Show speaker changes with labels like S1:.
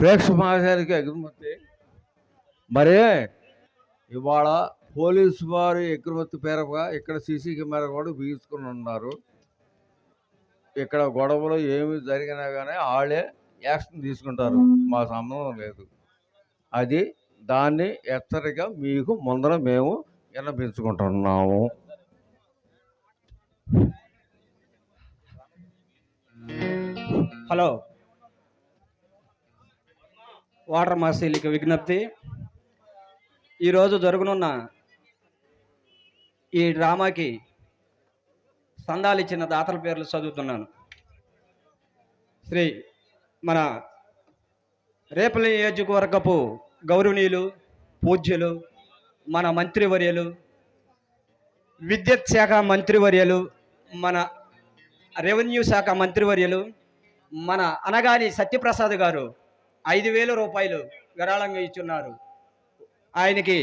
S1: ప్రేక్ష మహాశానికి అగ్రమతి మరి ఇవాళ పోలీసు వారి అగ్రమతి పేరుగా ఇక్కడ సీసీ కెమెరా కూడా బిగించుకుని ఉన్నారు. ఇక్కడ గొడవలు ఏమి జరిగినా కానీ వాళ్ళే యాక్షన్ తీసుకుంటారు. మా సంబంధం లేదు. అది దాన్ని హెచ్చరిక మీకు ముందర మేము విన్నపించుకుంటున్నాము.
S2: హలో. వాటర్ మార్షల్కి విజ్ఞప్తి. ఈరోజు జరుగునున్న ఈ డ్రామాకి సందాలు ఇచ్చిన దాతల పేర్లు చదువుతున్నాను. శ్రీ మన రేపల్లి నియోజకవర్గపు గౌరవనీయులు పూజ్యులు మన మంత్రివర్యులు విద్యుత్ శాఖ మంత్రివర్యులు మన రెవెన్యూ శాఖ మంత్రివర్యులు మన అనగాని సత్యప్రసాద్ గారు ఐదు వేల రూపాయలు విరాళంగా ఇచ్చున్నారు. ఆయనకి